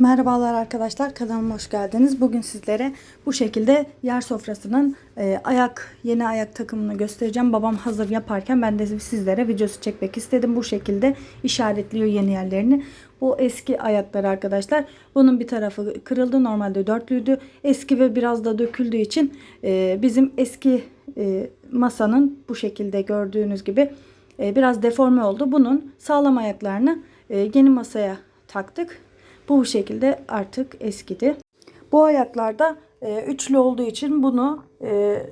Merhabalar arkadaşlar kanalıma hoş geldiniz. Bugün sizlere bu şekilde yer sofrasının e, ayak yeni ayak takımını göstereceğim. Babam hazır yaparken ben de sizlere videosu çekmek istedim. Bu şekilde işaretliyor yeni yerlerini. Bu eski ayaklar arkadaşlar. Bunun bir tarafı kırıldı. Normalde dörtlüydü. Eski ve biraz da döküldüğü için e, bizim eski e, masanın bu şekilde gördüğünüz gibi e, biraz deforme oldu. Bunun sağlam ayaklarını e, yeni masaya taktık. Bu şekilde artık eskidi. Bu ayaklarda e, üçlü olduğu için bunu e,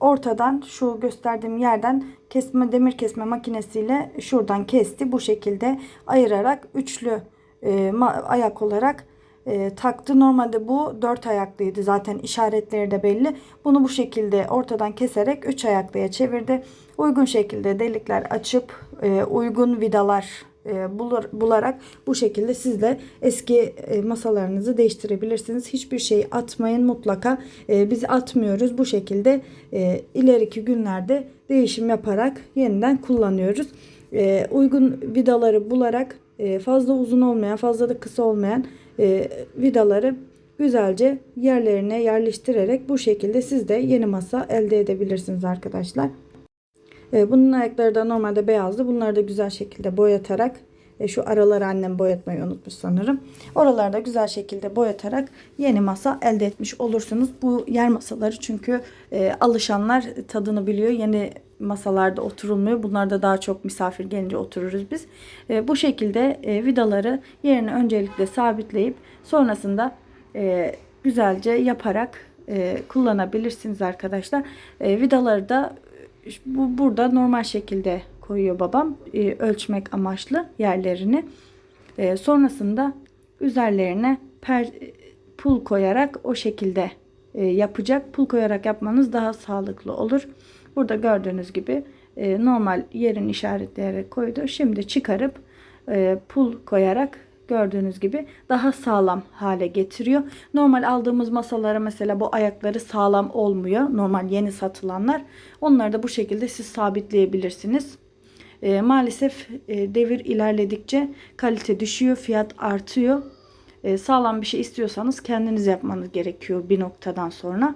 ortadan şu gösterdiğim yerden kesme demir kesme makinesiyle şuradan kesti. Bu şekilde ayırarak üçlü e, ayak olarak e, taktı. Normalde bu dört ayaklıydı zaten işaretleri de belli. Bunu bu şekilde ortadan keserek üç ayaklıya çevirdi. Uygun şekilde delikler açıp e, uygun vidalar e, bulur, bularak bu şekilde siz de eski e, masalarınızı değiştirebilirsiniz. Hiçbir şey atmayın mutlaka. E, biz atmıyoruz. Bu şekilde ileriki günlerde değişim yaparak yeniden kullanıyoruz. Uygun vidaları bularak fazla uzun olmayan, fazla da kısa olmayan vidaları güzelce yerlerine yerleştirerek bu şekilde siz de yeni masa elde edebilirsiniz arkadaşlar. E, bunun ayakları da normalde beyazdı. Bunları da güzel şekilde boyatarak e, şu araları annem boyatmayı unutmuş sanırım. Oraları da güzel şekilde boyatarak yeni masa elde etmiş olursunuz. Bu yer masaları çünkü e, alışanlar tadını biliyor. Yeni masalarda oturulmuyor. Bunlarda daha çok misafir gelince otururuz biz. E, bu şekilde vidaları yerine öncelikle sabitleyip sonrasında güzelce yaparak kullanabilirsiniz arkadaşlar. Vidaları da bu burada normal şekilde koyuyor babam e, ölçmek amaçlı yerlerini. E, sonrasında üzerlerine per, pul koyarak o şekilde e, yapacak. Pul koyarak yapmanız daha sağlıklı olur. Burada gördüğünüz gibi e, normal yerin işaretleyerek koydu. Şimdi çıkarıp e, pul koyarak gördüğünüz gibi daha sağlam hale getiriyor. Normal aldığımız masalara mesela bu ayakları sağlam olmuyor. Normal yeni satılanlar. Onları da bu şekilde siz sabitleyebilirsiniz. E, maalesef e, devir ilerledikçe kalite düşüyor, fiyat artıyor. E, sağlam bir şey istiyorsanız kendiniz yapmanız gerekiyor bir noktadan sonra.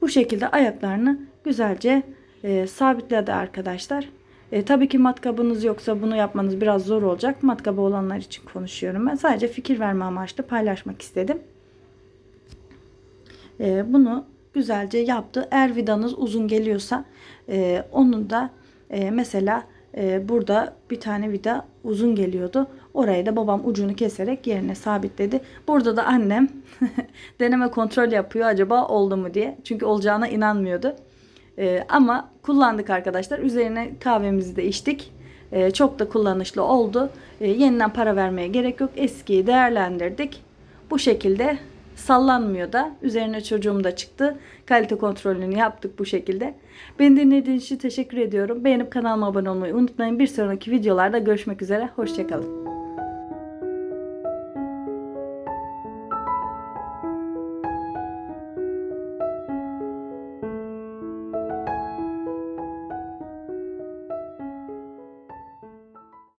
Bu şekilde ayaklarını güzelce e, sabitledi arkadaşlar. E, tabii ki matkabınız yoksa bunu yapmanız biraz zor olacak. Matkabı olanlar için konuşuyorum ben. Sadece fikir verme amaçlı paylaşmak istedim. E, bunu güzelce yaptı. Eğer vidanız uzun geliyorsa e, onun da e, mesela e, burada bir tane vida uzun geliyordu. Orayı da babam ucunu keserek yerine sabitledi. Burada da annem deneme kontrol yapıyor acaba oldu mu diye. Çünkü olacağına inanmıyordu. Ee, ama kullandık arkadaşlar. Üzerine kahvemizi de içtik. Ee, çok da kullanışlı oldu. Ee, yeniden para vermeye gerek yok. Eskiyi değerlendirdik. Bu şekilde sallanmıyor da. Üzerine çocuğum da çıktı. Kalite kontrolünü yaptık bu şekilde. Beni dinlediğiniz için teşekkür ediyorum. Beğenip kanalıma abone olmayı unutmayın. Bir sonraki videolarda görüşmek üzere. Hoşçakalın.